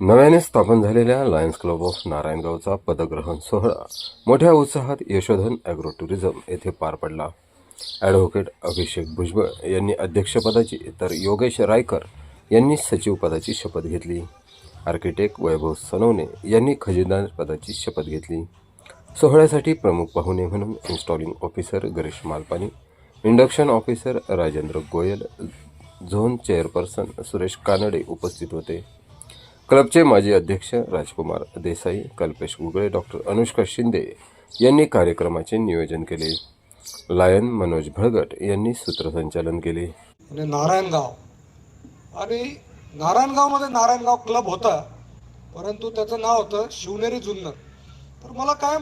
नव्याने स्थापन झालेल्या लायन्स क्लब ऑफ नारायणगावचा पदग्रहण सोहळा मोठ्या उत्साहात यशोधन ॲग्रो टुरिझम येथे पार पडला. ॲडव्होकेट अभिषेक भुजबळ यांनी अध्यक्षपदाची तर योगेश रायकर यांनी सचिवपदाची शपथ घेतली. आर्किटेक्ट वैभव सनवणे यांनी खजिनदार पदाची शपथ घेतली. सोहळ्यासाठी प्रमुख पाहुणे म्हणून installing officer Girish Malpani induction officer Rajendra Goyal zone chairperson Suresh Kanade उपस्थित होते. क्लबचे माजी अध्यक्ष राजकुमार देसाई कल्पेश गुगळे डॉक्टर अनुष्का शिंदे यांनी कार्यक्रमाचे नियोजन केले. लायन मनोज भळगट यांनी सूत्रसंचालन केले. आणि नारायणगाव. आणि नारायणगावमध्ये नारायणगाव क्लब होता परंतु त्याचं नाव होतं शिवनेरी जुन्नर. तर मला काय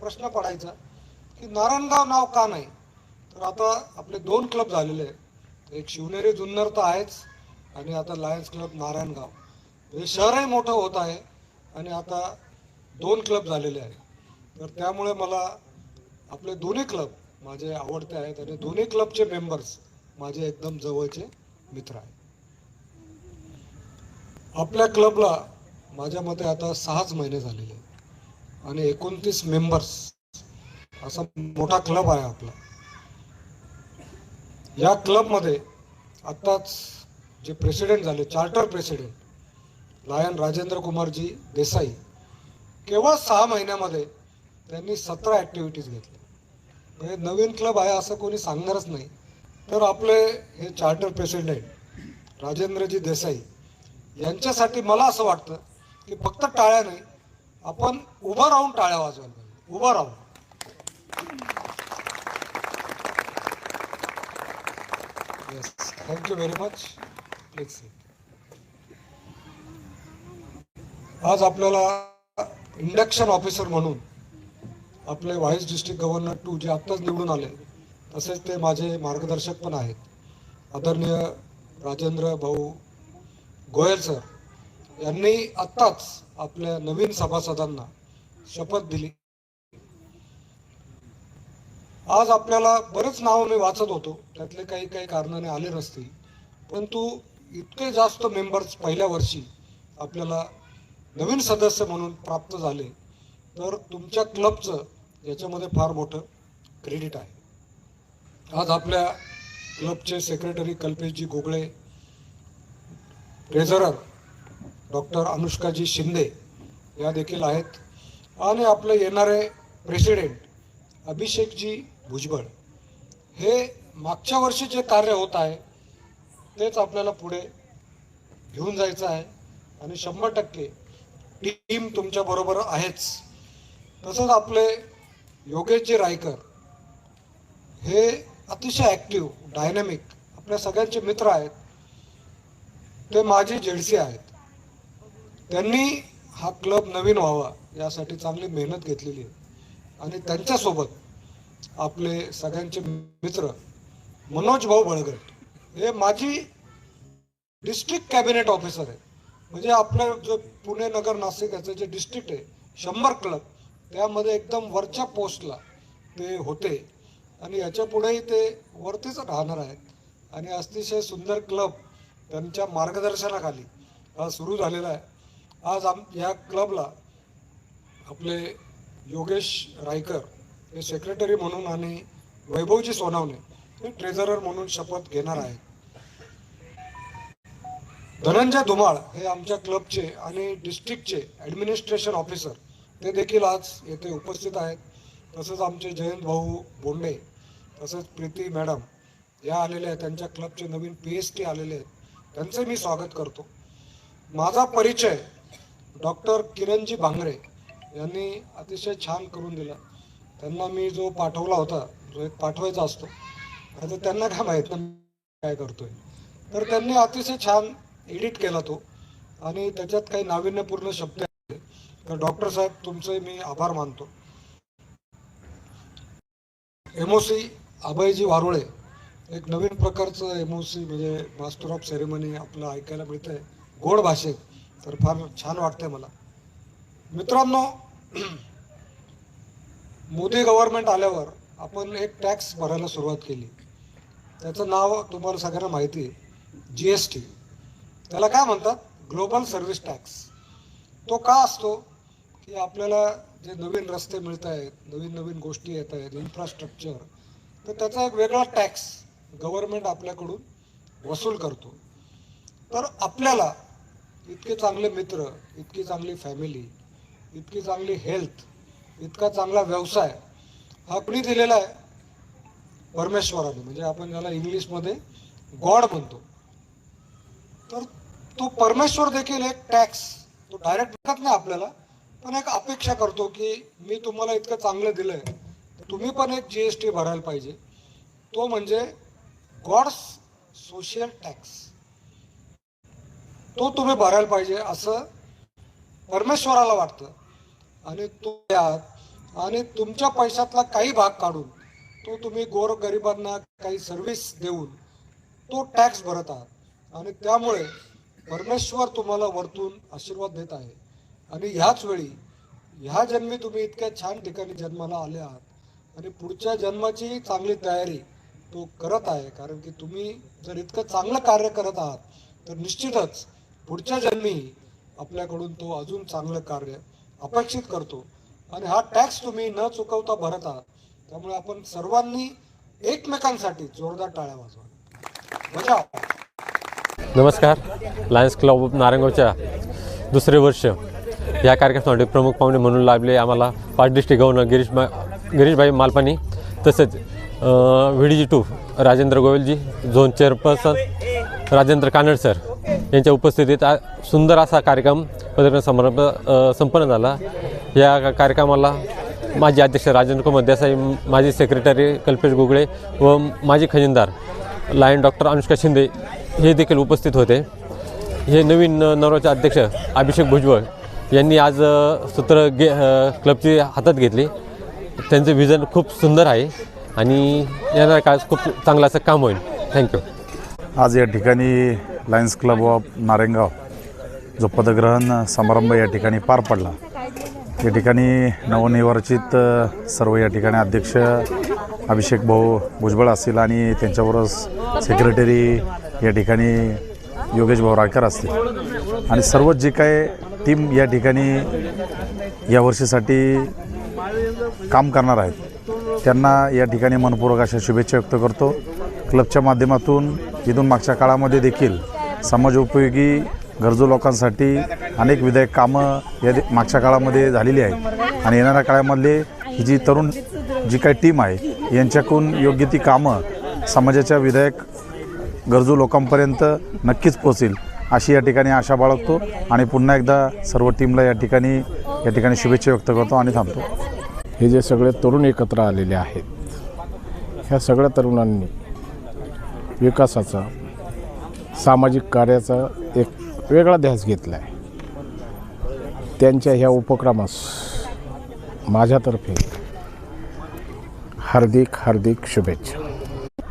प्रश्न पडायचा की नारायणगाव नाव का नाही? तर आता आपले दोन क्लब झालेले आहेत. एक शिवनेरी जुन्नर तर आहेच आणि आता लायन्स क्लब नारायणगाव. हे शहरही मोठं होत आहे आणि आता दोन क्लब झालेले आहेत. तर त्यामुळे मला आपले दोन्ही क्लब माझे आवडते आहेत आणि दोन्ही क्लबचे मेंबर्स माझे एकदम जवळचे मित्र आहेत. आपल्या क्लबला माझ्या मते आता सहाच महिने झालेले आहेत. आणि एकोणतीस मेंबर्स असा मोठा क्लब आहे आपला. या क्लबमध्ये आत्ताच जे प्रेसिडेंट झाले charter president lion Rajendra Kumarji Desai केवळ सहा महिन्यामध्ये त्यांनी सतरा ॲक्टिव्हिटीज घेतल्या म्हणजे नवीन क्लब आहे असं कोणी सांगणारच नाही. तर आपले हे चार्टर प्रेसिडेंट राजेंद्रजी देसाई यांच्यासाठी मला असं वाटतं की फक्त टाळ्या नाही आपण उभं राहून टाळ्या वाजवायला पाहिजे. उभं राहून. Yes thank you very much please आज आपल्याला इंडक्शन ऑफिसर म्हणून आपले व्हाईस डिस्ट्रिक्ट गव्हर्नर टू जे आत्ताच निवडून आले तसेच ते माझे मार्गदर्शक पण आहेत. आदरणीय राजेंद्र भाऊ गोयल सर यांनी आत्ताच आपल्या नवीन सभासदांना शपथ दिली. आज आपल्याला बरेच नावं मी वाचत होतो त्यातले काही काही कारणाने आले नसतील परंतु इतके जास्त मेंबर्स पहिल्या वर्षी आपल्याला नवीन सदस्य म्हणून प्राप्त झाले तर तुमच्या क्लबचं याच्यामध्ये फार मोठं क्रेडिट आहे. आज आपल्या क्लबचे secretary कल्पेशजी Gogale treasurer doctor अनुष्काजी Shinde या देखील आहेत. आणि आपले येणारे प्रेसिडेंट अभिषेकजी भुजबळ. हे मागच्या वर्षी जे कार्य होत आहे तेच आपल्याला पुढे घेऊन जायचं आहे. आणि शंभर टक्के टीम तुमच्याबरोबर आहेच. तसंच आपले योगेशजी रायकर हे अतिशय ॲक्टिव्ह डायनॅमिक आपल्या सगळ्यांचे मित्र आहेत. ते माझे जेडसी आहेत. त्यांनी हा क्लब नवीन व्हावा यासाठी चांगली मेहनत घेतलेली आहे. आणि त्यांच्यासोबत आपले सगळ्यांचे मित्र मनोज भाऊ बळगट हे माझी डिस्ट्रिक्ट कॅबिनेट ऑफिसर आहेत. म्हणजे आपलं जो पुणे नगर नाशिक याचं जे डिस्ट्रिक्ट आहे शंभर क्लब त्यामध्ये एकदम वरच्या पोस्टला ते होते. आणि याच्या पुढेही ते वरतीच राहणार आहेत. आणि अतिशय सुंदर क्लब त्यांच्या मार्गदर्शनाखाली हा सुरू झालेला आहे. आज आम या क्लबला आपले योगेश रायकर हे सेक्रेटरी म्हणून आणि वैभवजी सोनावणे हे ट्रेझरर म्हणून शपथ घेणार आहेत. धनंजय धुमाळ हे आमच्या क्लबचे आणि डिस्ट्रिक्टचे ॲडमिनिस्ट्रेशन ऑफिसर. ते देखील आज येथे उपस्थित आहेत. तसंच आमचे जयंत भाऊ बोंडे तसंच प्रीती मॅडम या आलेल्या आहेत. त्यांच्या क्लबचे नवीन पी एच टी आलेले आहेत. त्यांचे मी स्वागत करतो. माझा परिचय डॉक्टर किरणजी भांगरे यांनी अतिशय छान करून दिला. त्यांना मी जो पाठवला होता जो एक पाठवायचा असतो आता त्यांना काय माहीत ना काय करतोय? तर त्यांनी अतिशय छान एडिट केला तो. आणि त्याच्यात काही नाविन्यपूर्ण शब्द आहेत. तर डॉक्टर साहेब तुमचे मी आभार मानतो. एमओसी अभयजी वारुळे एक नवीन प्रकारचं एमओसी म्हणजे मास्टर ऑफ सेरेमनी आपलं ऐकायला मिळतंय. गोड भाषेत तर फार छान वाटतंय मला. मित्रांनो मोदी गव्हर्नमेंट आल्यावर आपण एक टॅक्स भरायला सुरुवात केली. त्याचं नाव तुम्हाला सगळ्यांना माहिती आहे. जी एस टी त्याला काय म्हणतात? ग्लोबल सर्व्हिस टॅक्स तो का असतो? की आपल्याला जे नवीन रस्ते मिळत आहेत नवीन नवीन गोष्टी येत आहेत इन्फ्रास्ट्रक्चर तर त्याचा एक वेगळा टॅक्स गव्हर्नमेंट आपल्याकडून वसूल करतो. तर आपल्याला इतके चांगले मित्र इतकी चांगली फॅमिली इतकी चांगली हेल्थ इतका चांगला व्यवसाय हा कुणी दिलेला आहे? परमेश्वराने. म्हणजे आपण ज्याला इंग्लिशमध्ये गॉड म्हणतो. तर तो परमेश्वर देखील एक टॅक्स तो डायरेक्ट विकत नाही आपल्याला पण एक अपेक्षा करतो की मी तुम्हाला इतकं चांगलं दिलंय तर तुम्ही पण एक जी एस टी भरायला पाहिजे. तो म्हणजे गॉड्स सोशल टॅक्स तो तुम्ही भरायला पाहिजे असं परमेश्वराला वाटतं. आणि तो द्यात आणि तुमच्या पैशातला काही भाग काढून तो तुम्ही गोर गरिबांना काही सर्व्हिस देऊन तो टॅक्स भरत आहात. आणि त्यामुळे परमेश्वर तुम्हाला वरतून आशीर्वाद देत आहे. आणि ह्याच वेळी ह्या जन्मी तुम्ही इतक्या छान ठिकाणी जन्माला आले आहात. आणि पुढच्या जन्माची चांगली तयारी तो करत आहे. कारण की तुम्ही जर इतकं चांगलं कार्य करत आहात तर निश्चितच पुढच्या जन्मी आपल्याकडून तो अजून चांगलं कार्य अपेक्षित करतो. आणि हा टॅक्स तुम्ही न चुकवता भरत आहात. त्यामुळे आपण सर्वांनी एकमेकांसाठी जोरदार टाळ्या वाजवा. बजाव नमस्कार. लायन्स क्लब ऑफ नारायणगावच्या दुसरे वर्ष या कार्यक्रमासाठी प्रमुख पाहुणे म्हणून लाभले आम्हाला पाच डिस्ट्रिक्ट गव्हर्नर गिरीश मा गिरीशभाई मालपानी तसेच V D G two Rajendra गोयलजी zone chairperson Rajendra Kanad sir यांच्या उपस्थितीत आ सुंदर असा कार्यक्रम पदवीन समारंभ संपन्न झाला. या कार्यक्रमाला माजी अध्यक्ष राजेंद्र कुमार देसाई माजी सेक्रेटरी कल्पेश गुगळे व माजी खजिनदार लायन डॉक्टर अनुष्का शिंदे हे देखील उपस्थित होते. हे नवीन नवराचे अध्यक्ष अभिषेक भुजबळ यांनी आज सूत्र गे क्लबची हातात घेतली. त्यांचं विजन खूप सुंदर आहे आणि येणाऱ्या काळात खूप चांगलं असं काम होईल. थँक्यू आज या ठिकाणी लायन्स क्लब ऑफ नारेंगाव जो पदग्रहण समारंभ या ठिकाणी पार पडला. या ठिकाणी नवनिर्वाचित सर्व या ठिकाणी अध्यक्ष अभिषेक भाऊ भुजबळ असतील आणि त्यांच्याबरोबर सेक्रेटरी या ठिकाणी योगेश भाऊ रायकर असतील आणि सर्वच जे काय टीम या ठिकाणी या वर्षीसाठी काम करणार आहेत त्यांना या ठिकाणी मनपूर्वक अशा शुभेच्छा व्यक्त करतो. क्लबच्या माध्यमातून इथून मागच्या काळामध्ये देखील समाजोपयोगी गरजू लोकांसाठी अनेक विधायक कामं या दे- मागच्या काळामध्ये झालेली आहेत. आणि येणाऱ्या काळामधले जी तरुण जी काही टीम आहे यांच्याकडून योग्य ती कामं समाजाच्या विधायक गरजू लोकांपर्यंत नक्कीच पोहोचेल. अशी या ठिकाणी आशा बाळगतो आणि पुन्हा एकदा सर्व टीमला या ठिकाणी या ठिकाणी शुभेच्छा व्यक्त करतो आणि थांबतो. हे जे सगळे तरुण एकत्र आलेले आहेत ह्या सगळ्या तरुणांनी विकासाचा सामाजिक कार्याचा एक वेगळा ध्यास घेतला आहे त्यांच्या ह्या उपक्रमास माझ्यातर्फे हार्दिक हार्दिक शुभेच्छा.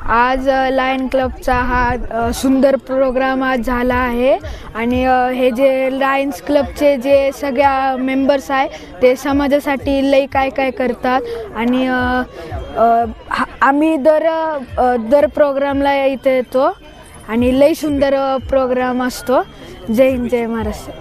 आज लायन क्लबचा हा सुंदर प्रोग्राम आज झाला आहे. आणि हे जे लायन्स क्लबचे जे सगळ्या मेंबर्स आहे ते समाजासाठी लई काय काय करतात. आणि हा- आम्ही दर दर प्रोग्रामला इथे येतो. आणि लई सुंदर प्रोग्राम असतो. जय हिंद जय महाराष्ट्र.